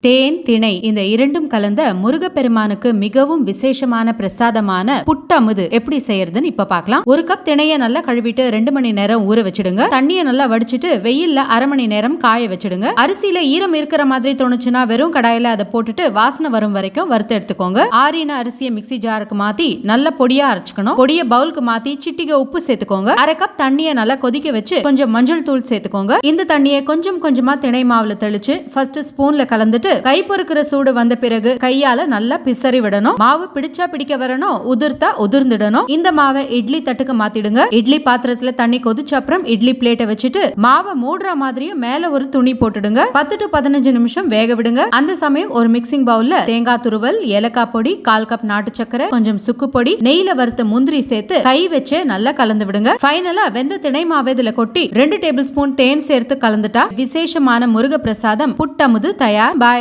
தேன் திணை இந்த இரண்டும் கலந்த முருகப்பெருமானுக்கு மிகவும் விசேஷமான பிரசாதமான புட்டமுது. எப்படி செய்யறதுன்னு இப்ப பார்க்கலாம். ஒரு கப் திணைய நல்லா கழுவிட்டு ரெண்டு மணி நேரம் ஊற வச்சிடுங்க. தண்ணிய நல்லா வடிச்சிட்டு வெயில்ல அரை மணி நேரம் காய வச்சிடுங்க. அரிசியில ஈரம் இருக்கிற மாதிரி தோணுச்சுன்னா வெறும் கடாயில அதை போட்டுட்டு வாசனை வரும் வரைக்கும் வறுத்து எடுத்துக்கோங்க. ஆறின அரிசியை மிக்ஸி ஜாருக்கு மாத்தி நல்ல பொடியா அரைச்சுக்கணும். பொடிய பவுலுக்கு மாத்தி சிட்டிகை உப்பு சேர்த்துக்கோங்க. அரை கப் தண்ணிய நல்லா கொதிக்க வச்சு கொஞ்சம் மஞ்சள் தூள் சேர்த்துக்கோங்க. இந்த தண்ணியை கொஞ்சம் கொஞ்சமா திணை மாவுல தெளிச்சு ஃபர்ஸ்ட் ஸ்பூன்ல கலந்துட்டு கை பொறுக்கிற சூடு வந்த பிறகு கையால நல்லா பிசறி விடணும். மாவு பிடிச்சா பிடிக்க வரணும் உதிர்த்தா உதிர்ந்துடணும். இந்த மாவை இட்லி தட்டுக்கு மாத்திடுங்க. இட்லி பாத்திரத்துல தண்ணி கொதிச்ச அப்புறம் இட்லி பிளேட்டை வச்சுட்டு மாவை மூடுற மாதிரியும் மேல ஒரு துணி போட்டுடுங்க. பத்து டு பதினஞ்சு நிமிஷம் வேக விடுங்க. அந்த சமயம் ஒரு மிக்சிங் பவுல்ல தேங்காய் துருவல் ஏலக்காய் பொடி கால் கப் நாட்டு சக்கரை கொஞ்சம் சுக்கு பொடி நெய்ல வறுத்த முந்திரி சேர்த்து கை வச்சு நல்லா கலந்து விடுங்க. ஃபைனலா வெந்த திணை மாவை இதுல கொட்டி ரெண்டு டேபிள் ஸ்பூன் தேன் சேர்த்து கலந்துட்டா விசேஷமான முருக பிரசாதம் புட்டமுது தயார். பாய்